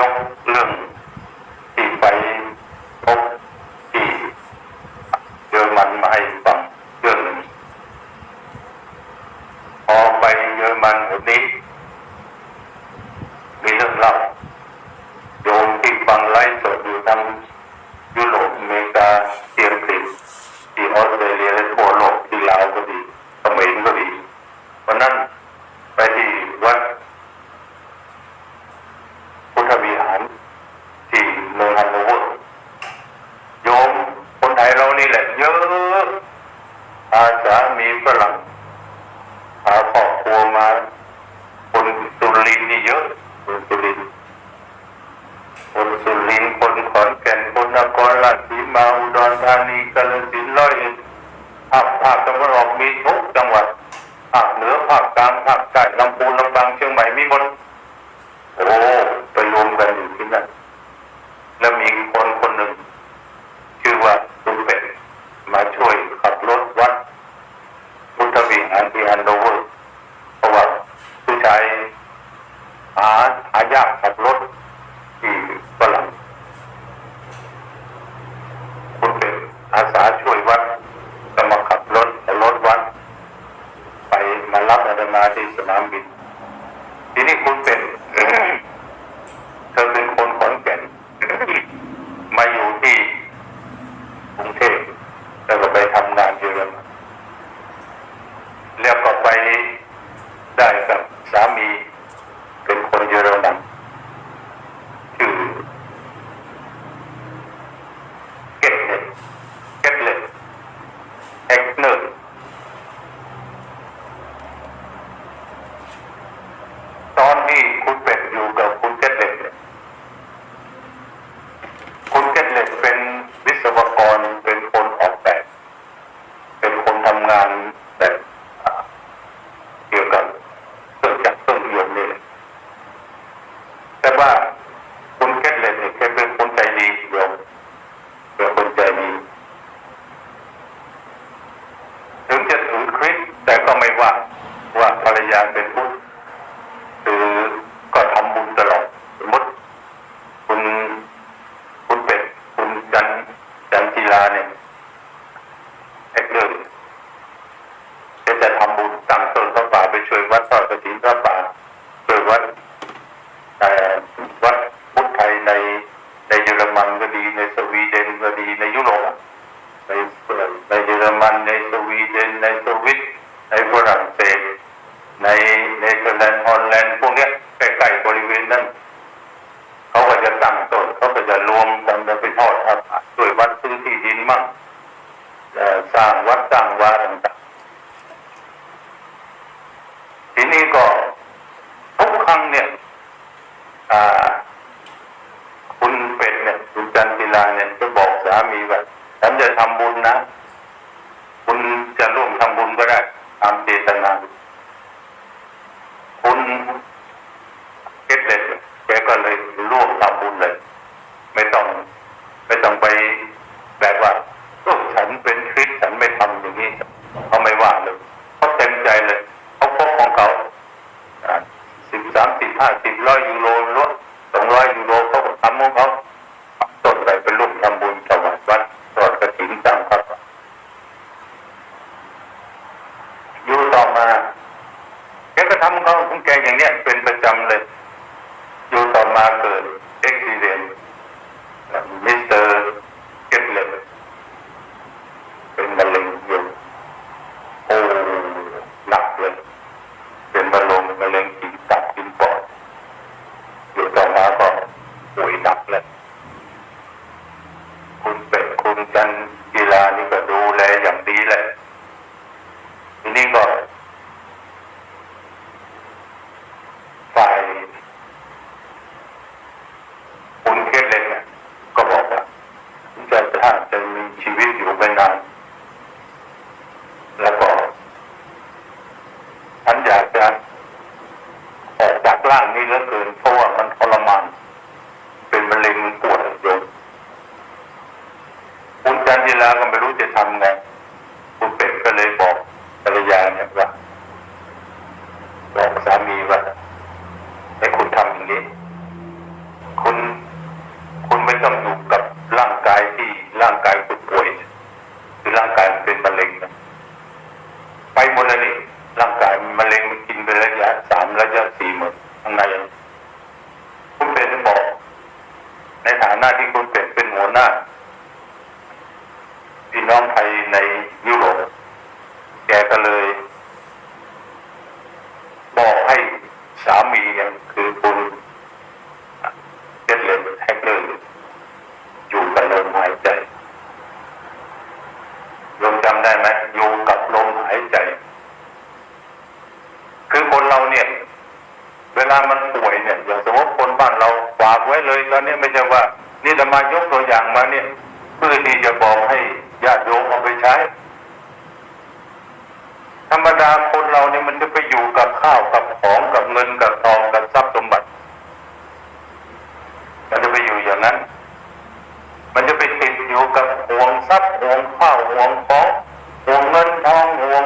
Gabriel Lano. Aye. करना आके प्रणाम भी วัดทอดกระถินพระป่าเปิดวัดวัดพุทธไทยในในเยอรมันก็ดีในสวีเดนก็ดีในยุโรปในในเยอรมันในสวีเดนในสามีว่าฉันจะทำบุญนะ คุณจะร่วมทำบุญก็ได้ตามเจตนาคุณเก็บเลยแกก็เลยร่วมทำบุญเลย ไม่ต้อง ไม่ต้องไปแบบว่า parte, é que dizer, ร่างนี้เหลือเกินพ พี่น้องไทยในยุโรปแกก็เลย บอกให้สามียังคือคุณเจเลนแฮกเกอร์อยู่กับลมหายใจลมจำได้ไหมอยู่กับลมหายใจ คือคนเราเนี่ย เวลามันป่วยเนี่ยอย่างสมมติคนบ้านเราฝากไว้เลยตอนนี้ไม่ใช่ว่า นี่จะมายกตัวอย่างมาเนี่ย เพื่อที่จะบอกให้ญาติโยมเอาไปใช้ ธรรมดาคนเราเนี่ยมันจะไปอยู่กับข้าวกับของกับเงินกับทองกับทรัพย์สมบัติ มันจะไปอยู่อย่างนั้น มันจะไปติดอยู่กับห่วงทรัพย์ห่วงข้าวห่วงของห่วงเงินทองห่วง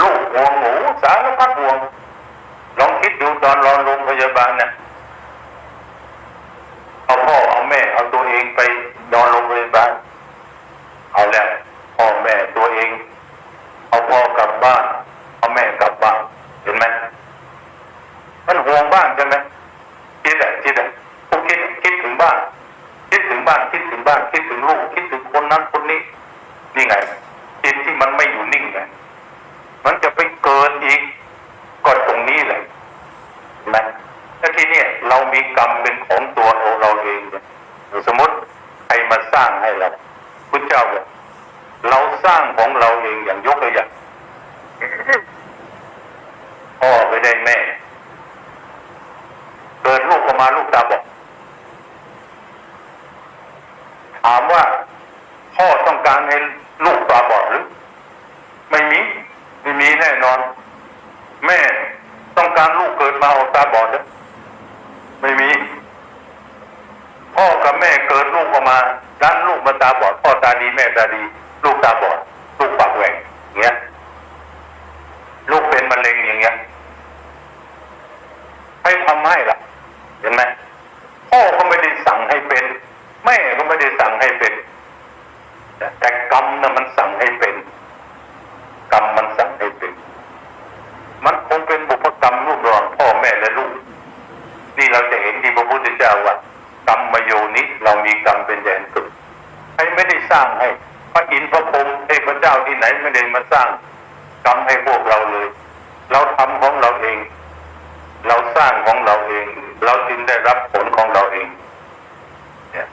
ลูกห่วงหมูสารพัดห่วง ลองคิดดูตอนรอโรงพยาบาลเนี่ยเอาพ่อเอาแม่เอาตัวเองไปนอนโรงพยาบาล เอาแล้วพ่อแม่ตัวเอง เอาพ่อกลับบ้าน เอาแม่กลับบ้าน เห็นไหมมันห่วงบ้านใช่ไหมคิดอะคิดอะผมคิดคิดถึงบ้าน คิดถึงบ้าน คิดถึงบ้าน คิดถึงลูก คิดถึงคนนั้นคนนี้ นี่ไงจิตที่มันไม่อยู่นิ่งไง มันจะไปเกิดอีก ก็ตรงนี้แหละเห็นไหมแล้วทีเนี้ยเรามีกรรมเป็นของตัวเราเราเองเนี่ยสมมติใครมาสร้างให้เราพุทธเจ้าบอกเราสร้างของเราเองอย่างยกตัวอย่าง พ่อไปได้แม่ เกิดลูกออกมาลูกตาบอก ถามว่า พ่อต้องการให้ลูกตาบอดหรือ ไม่มี ไม่มีแน่นอน แม่ต้องการลูกเกิดมาออกตาบอดหรือไม่มี พ่อกับแม่เกิด ลูกออกมานลูกมาตาบอดพ่อตาดีแม่ตาดี ลูกตาบอดลูกปากแหว่งอย่างเงี้ย ลูกเป็นมะเร็งอย่างเงี้ยให้ทำให้ล่ะเห็นไหมพ่อก็ไม่ได้สั่งให้เป็น แม่ก็ไม่ได้สั่งให้เป็น แต่แต่กรรมน่ะมันสั่งให้เป็น กรรมมันสั่งให้เป็น มันคงเป็นบุพกรรมรูปรองพ่อแม่และลูก นี่เราจะเห็นที่พระพุทธเจ้าว่ากรรมมโยนิเรามีกรรมเป็นแดนสุดใครไม่ได้สร้างให้ พระอินทร์พระพรหมเทพเจ้าที่ไหนไม่ได้มาสร้าง กรรมให้พวกเราเลย เราทำของเราเอง เรางของเราเอง เราจึงได้รับผลของเราเองเนี่ย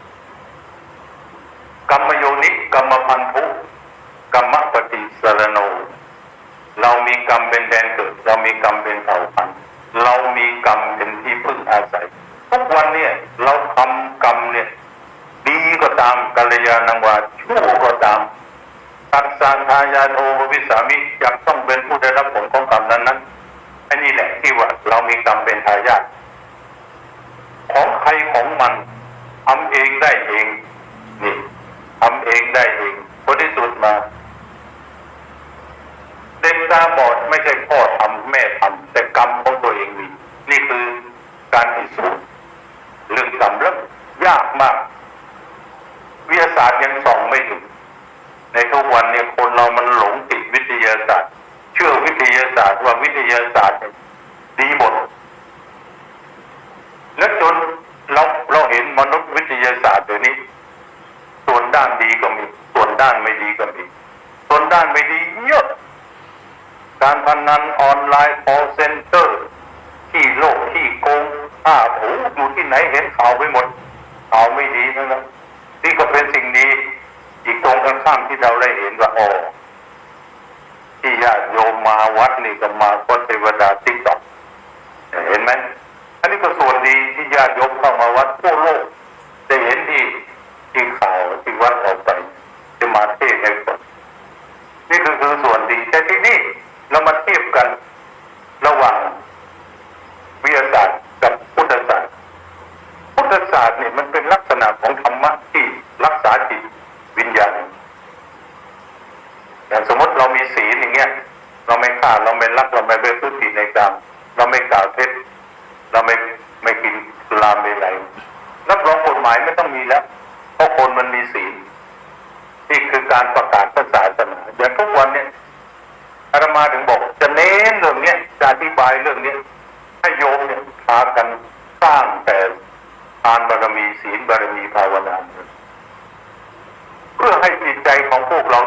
กรรมโยนิกรรมพันธุกรรมปฏิสรโน เรามีกรรมเป็นแดนเกิด เรามีกรรมเป็นเผ่าพันธุ์เรามีกรรมเป็นที่พึ่งอาศัย ทุกวันเนี่ย เราทำกรรมเนี่ย ดีก็ตามกัลยาณังวาชั่วก็ตาม ตัดสานทายาโทภวิสามิอยากต้องเป็นผู้ได้รับผลของกรรมนั้นนั้นอันนี้แหละที่ว่าเรามีกรรมเป็นทายาทของใครของมันทำเองได้เอง นี่ทำเองได้เองผลที่สุดมา เด็กตาบอดไม่ใช่พ่อทำแม่ทำแต่กรรมของตัวเองมีนี่คือการพิสูจน์เรื่องกรรมแล้วยากมาก วิทยาศาสตร์ยังส่องไม่ถึงในทุกวันเนี่ยคนเรามันหลงติดวิทยาศาสตร์ เชื่อวิทยาศาสตร์ว่าวิทยาศาสตร์ดีหมด และจนเราเราเห็นมนุษยวิทยาศาสตร์เดี๋ยวนี้ ส่วนด้านดีก็มี ส่วนด้านไม่ดีก็มี ส่วนด้านไม่ดีเยอะ การพนันออนไลน์ call center ที่โลกที่โกงอ้าโหอยู่ที่ไหนเห็นข่าวไปหมดข่าวไม่ดีทั้งนั้นนี่ก็เป็นสิ่งดี อีกตรงกันข้ามที่เราได้เห็นว่าอ๋อที่ญาติโยมมาวัดนี่ก็มาเพราะเทวดาติ๊กต็อกเห็นไหมอันนี้ก็ส่วนดีที่ญาติโยมเข้ามาวัดทั่วโลกได้เห็นที่ที่ข่าวที่วัดออกไปจะมาเทศน์ให้ฟังนี่คือคือส่วนดีแต่ที่นี่ เรามาเทียบกันระหว่างวิทยาศาสตร์กับพุทธศาสตร์ พุทธศาสตร์เนี่ยมันเป็นลักษณะของธรรมะที่รักษาจิตวิญญาณอย่างสมมติเรามีศีลอย่างเงี้ยเราไม่ฆ่าเราไม่รักเราไม่เบรพุติในกรรมเราไม่กล่าวเท็จเราไม่ไม่กินรามอะไรรักรองกฎหมายไม่ต้องมีแล้วเพราะคนมันมีศีลนี่คือการประกาศศาสนา โยมเนี่ยพากันสร้างแต่อานบารมีศีลบารมีภาวนาเพื่อให้จิตใจของพวกเรา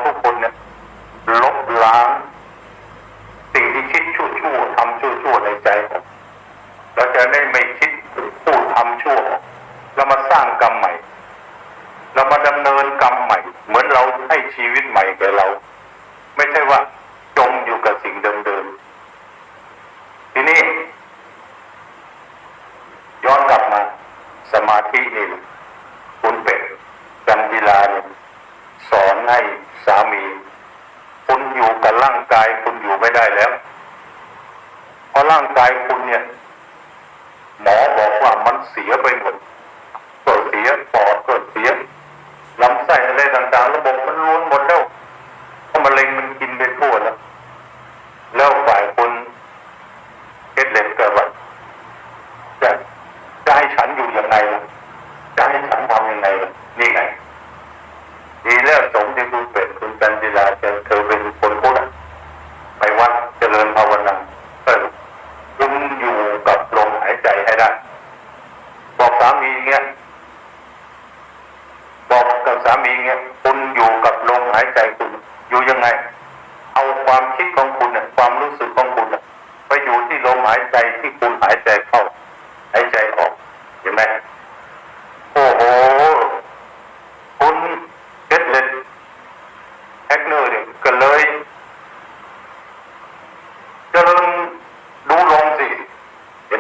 ยังไงนี่ไงดีแล้วสมที่คุณเป็นคุณจันจิลาเธอเป็นคนพูดไปวัดเจริญภาวนา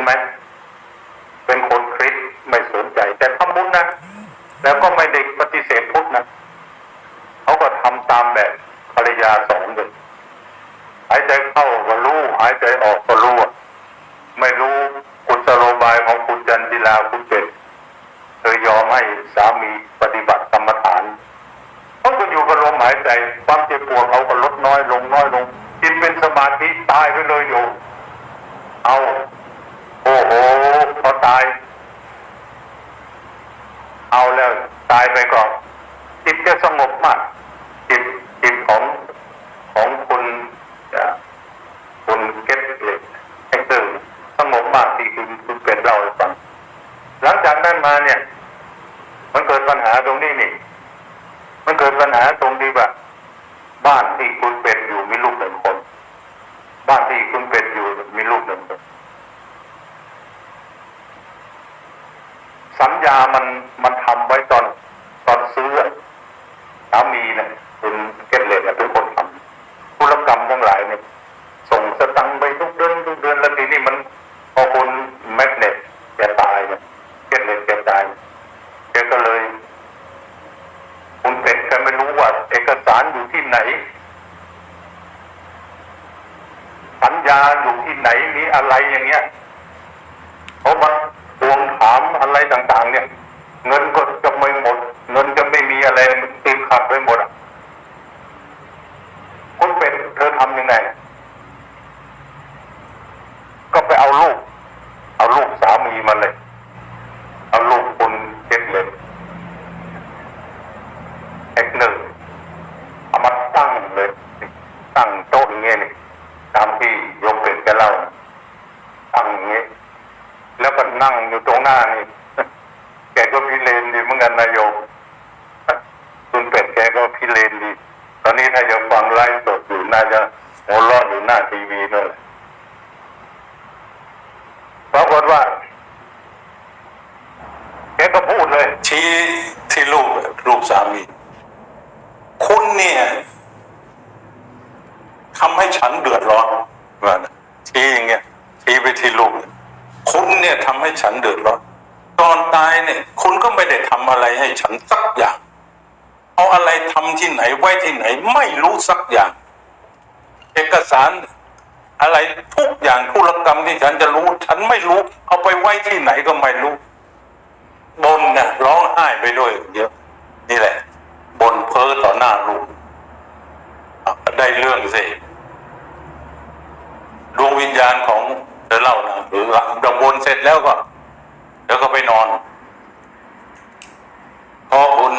ไหมเป็นคนคริสไม่สนใจ แต่ทำบุญนะแล้วก็ไม่ได้ปฏิเสธพุทธนะเขาก็ทำตามแบบภรรยาสองเลยหายใจเข้าก็รู้หายใจออกก็รู้ไม่รู้กุศโลบายของคุณจันจิลาคุณเจตเธอยอมให้สามี แกก็เลย คุณเป็ดแกไม่รู้ว่า เอกสารอยู่ที่ไหน สัญญาอยู่ที่ไหนมีอะไรอย่างเงี้ยเขามาทวงถามอะไรต่างๆ เนี่ย เงินก็จะไม่หมด เงินจะไม่มีอะไรติดขัดไปหมดอะคุณเป็ดเธอทำยังไงก็ไปเอาลูก เอาลูกสามีมาเลย นั่งอยู่ตรงหน้านี่แกก็มีเลนดีเหมือนกันนายโย ไม่รู้สักอย่าง เอกสารอะไรทุกอย่างธุรกรรมที่ฉันจะรู้ ฉันไม่รู้ เอาไปไว้ที่ไหนก็ไม่รู้บนเนี่ยร้องไห้ไปด้วยเยอะนี่แหละบนเพ้อต่อหน้าลูกได้เรื่องสิดวงวิญญาณของเธอเล่านะหรือดำบนเสร็จแล้วก็แล้วก็ไปนอนพอคุณ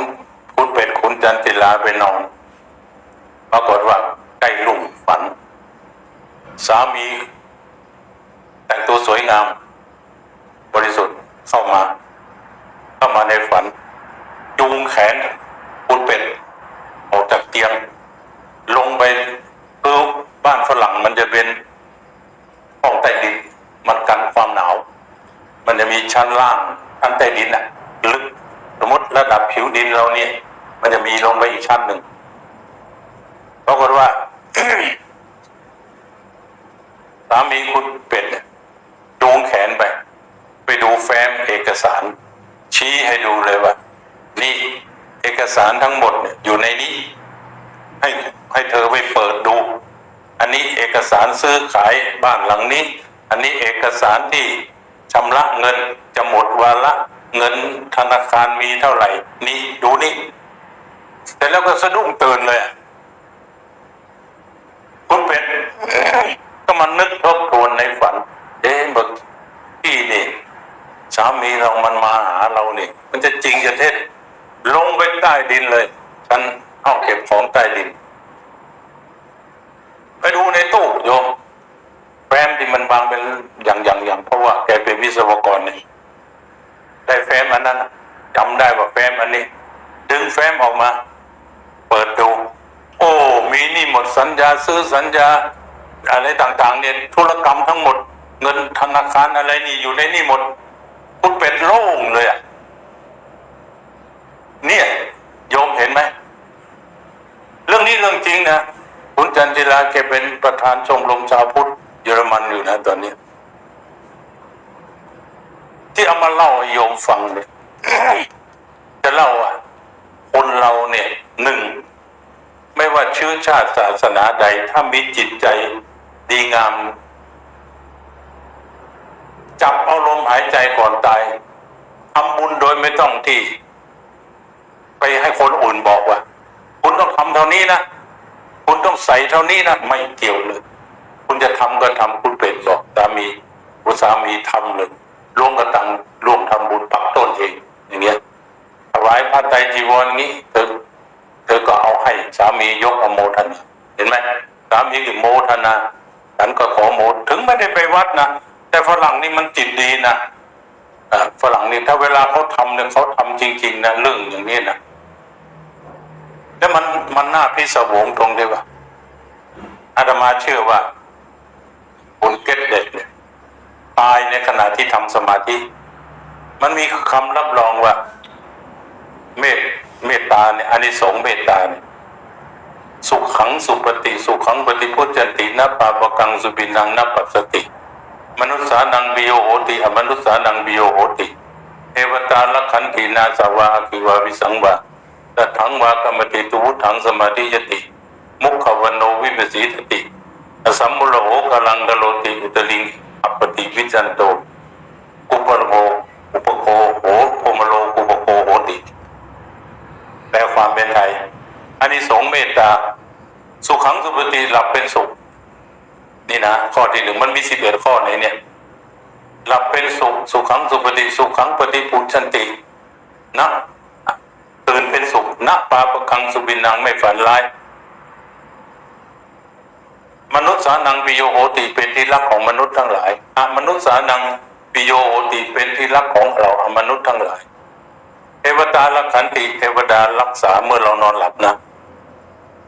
คุณเป็ดคุณจันติลาไปนอน ปรากฏว่าใกล้ลุ่งฝัน สามี แต่งตัวสวยงาม บริสุทธิ์เข้ามา เข้ามาในฝันจูงแขนคุณเป็ดออกจากเตียง ลงไปคือบ้านฝรั่งมันจะเป็นห้องใต้ดินมันกันความหนาว มันจะมีชั้นล่างชั้นใต้ดินน่ะลึกสมมติระดับผิวดินเราเนี่ยมันจะมีลงไปอีกชั้นหนึ่งปรากฏว่า สามีคุณเป็ดเนี่ยจูงแขนไป ไปดูแฟ้มเอกสาร ชี้ให้ดูเลยว่า นี่เอกสารทั้งหมดเนี่ยอยู่ในนี้ ให้ให้เธอไปเปิดดู อันนี้เอกสารซื้อขายบ้านห ลังนี้ อันนี้เอกสารที่ชำระเงินจะหมดวาระเงินธนาคารมีเท่าไหร่ นี่ดูนี่แต่แล้วก็สะดุ้งตื่นเลยคุณเป็ดก็มานึกทบทวนในฝัน เอ๊ะเมื่อพี่นี่สามีเรามันมาหาเรานี่มันจะจริงจะเท็จลงไปใต้ดินเลยฉันห้องเก็บของใต้ดิน ไปดูในตู้โยม แฟ้มที่มันวางเป็นอย่างอย่างอย่างเพราะว่าแกเป็นวิศวกรนี่ได้แฟ้มอันนั้นน่ะจำได้ว่าแฟ้มอันนี้ ดึงแฟ้มออกมา เปิดดู โอ้ มีนี่หมดสัญญาซื้อสัญญา อะไรต่างๆ เนี่ยธุรกรรมทั้งหมด เงินธนาคารอะไรนี่อยู่ในนี่หมดคุณเป็ดโล่งเลยอะเนี่ยโยมเห็นไหมเรื่องนี้เรื่องจริงนะคุณจันจิลาแกเป็นประธานชมรมชาวพุทธ เยอรมันอยู่นะตอนนี้ ที่เอามาเล่าให้โยมฟังเนี่ยจะเล่าว่าคนเราเนี่ยหนึ่ง ไม่ว่าเชื้อชาติศาสนาใด ถ้ามีจิตใจดีงาม จับเอาลมหายใจก่อนตายทำบุญโดยไม่ต้องที่ ไปให้คนอื่นบอกว่า คุณต้องทำเท่านี้นะ คุณต้องใส่เท่านี้นะ ไม่เกี่ยวเลย คุณจะทำก็ทำคุณเป็ดบอกสามีคุณสามีทำเลยร่วมกระตังร่วมทำบุญปักต้นเองอย่างเงี้ยถวายพระไตรจีวรงี้เธอเธอก็เอาให้สามียกอโมทนาเห็นไหมสามีก็โมทนาฉันก็ขอโมทถึงไม่ได้ไปวัดนะแต่ฝรั่งนี่มันจิตดีนะฝรั่งนี่ถ้าเวลาเขาทำเนี่ยเขาทำจริง ๆนะเรื่องอย่างนี้นะแล้วมันมันน่าพิศวงตรงที่ว่าอาตมาเชื่อว่าคนเก็ตเด็ดเนี่ยตายใน ขณะที่ทำสมาธิ มันมีคำรับรองว่า เมตเมตตาเนี่ยอานิสงส์เมตตาเนี่ยสุขขังสุปฏิสุขขังปฏิพุทธตินัปปาปกังสุบินังนัปปัสติ มนุษย์สานังบิโยโหติอมนุษย์สานังบิโยโหติเทวตาลขันตินาสาวาคิวาวิสังวาตถังวากรรมติตุวุถังสมาธิยติ มุขวันโนวิปสีติอสัมมุลโหกลังกโลติอุตลิง อัปปติวิจันโตกุปโภอุปโคโหโพมโลกุปโคโหติแปลความเป็นไทยอันนี้สงเมตตา สุขังสุปฏิหลับเป็นสุข นี่นะข้อที่หนึ่งมันมีสิบเอ็ดข้อในเนี่ยหลับเป็นสุข สุขังสุปฏิสุขังปฏิปุชันตินะตื่นเป็นสุขณปาปกังสุบินังไม่ฝันร้าย มนุษย์สานังปิโยโหติเป็นที่รักของมนุษย์ทั้งหลายอมนุษย์สานังปิโยโหติเป็นที่รักของเราอมนุษย์ทั้งหลาย เทวดารักขันติเทวดารักษาเมื่อเรานอนหลับนะ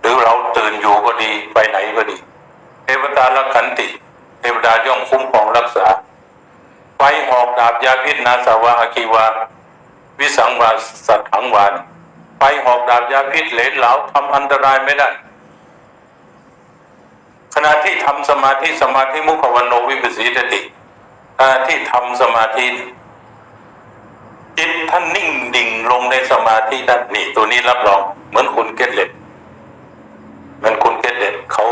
หรือเราตื่นอยู่ก็ดีไปไหนก็ดี เทวดารักขันติ เทวดาย่อมคุ้มครองรักษาไฟหอกดาบยาพิษนาสาวาอาคีวา วิสังวาสัตถังวานไฟหอกดาบยาพิษเหลนเหลาทำอันตรายไม่ได้ ขณะที่ทำสมาธิสมาธิมุขวันโนวิปัสสีตติขณะที่ทำสมาธิจิตท่านนิ่งดิ่งลงในสมาธิด้านนี่ตัวนี้รับรอง เหมือนคุณเกตเลตเหมือนคุณเกตเลตเขา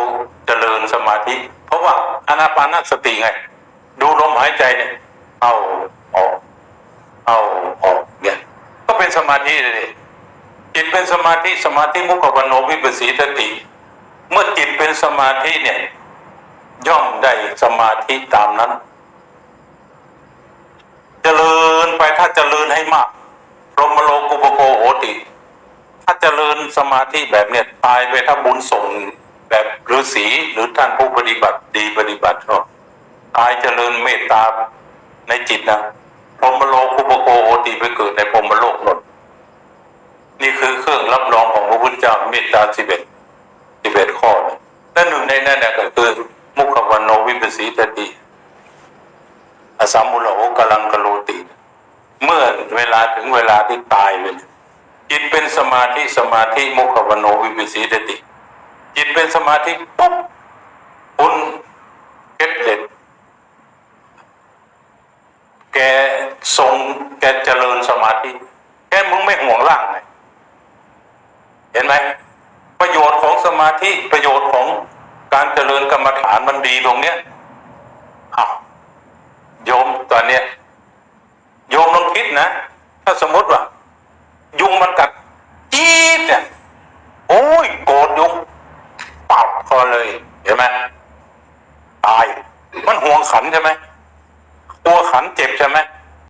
เจริญสมาธิ เพราะว่าอนาปานสติไง ดูลมหายใจเนี่ยเข้าออกเอาออกเนี่ยก็เป็นสมาธิเลยดิจิตเป็นสมาธิสมาธิมุขวันโนวิปัสสีทติ เมื่อจิตเป็นสมาธิเนี่ย ย่อมได้สมาธิตามนั้นเจริญไปถ้าเจริญให้มากพรหมโลกุปโคโหติ ถ้าเจริญสมาธิแบบเนี้ยตายไปถ้าบุญส่งแบบฤาษีหรือท่านผู้ปฏิบัติดีปฏิบัติชอบตายเจริญเมตตาในจิตนะพรหมโลกุปโกโอติไปเกิดในพรหมโลกนนนี่คือเครื่องรับรองของพระพุทธเจ้าเมตตาสิบเอ็ด สิบเอ็ดข้อนะและหนึ่งในนั้นนะก็คือ มุขวันโนวิปสีตติอสัมมุลโหกลังกโลติ เมื่อเวลาถึงเวลาที่ตายเลยจิตเป็นสมาธิสมาธิมุขวันโนวิปสีตติจิตเป็นสมาธิปุ๊บคุณเก็บเด็ดแกทรงแกเจริญสมาธิแกมึงไม่ห่วงร่างไงเห็นไหม ประโยชน์ของสมาธิประโยชน์ของการเจริญกรรมฐานมันดีตรงเนี้ยอ้าวโยมตอนเนี้ยโยมลองคิดนะถ้าสมมติว่า ยุงมันกัดจี๊ดเนี่ยโอ้ยโกรธยุงปับคอเลยเห็นไหมตาย มันห่วงขันใช่ไหมกลัวขันเจ็บใช่ไหม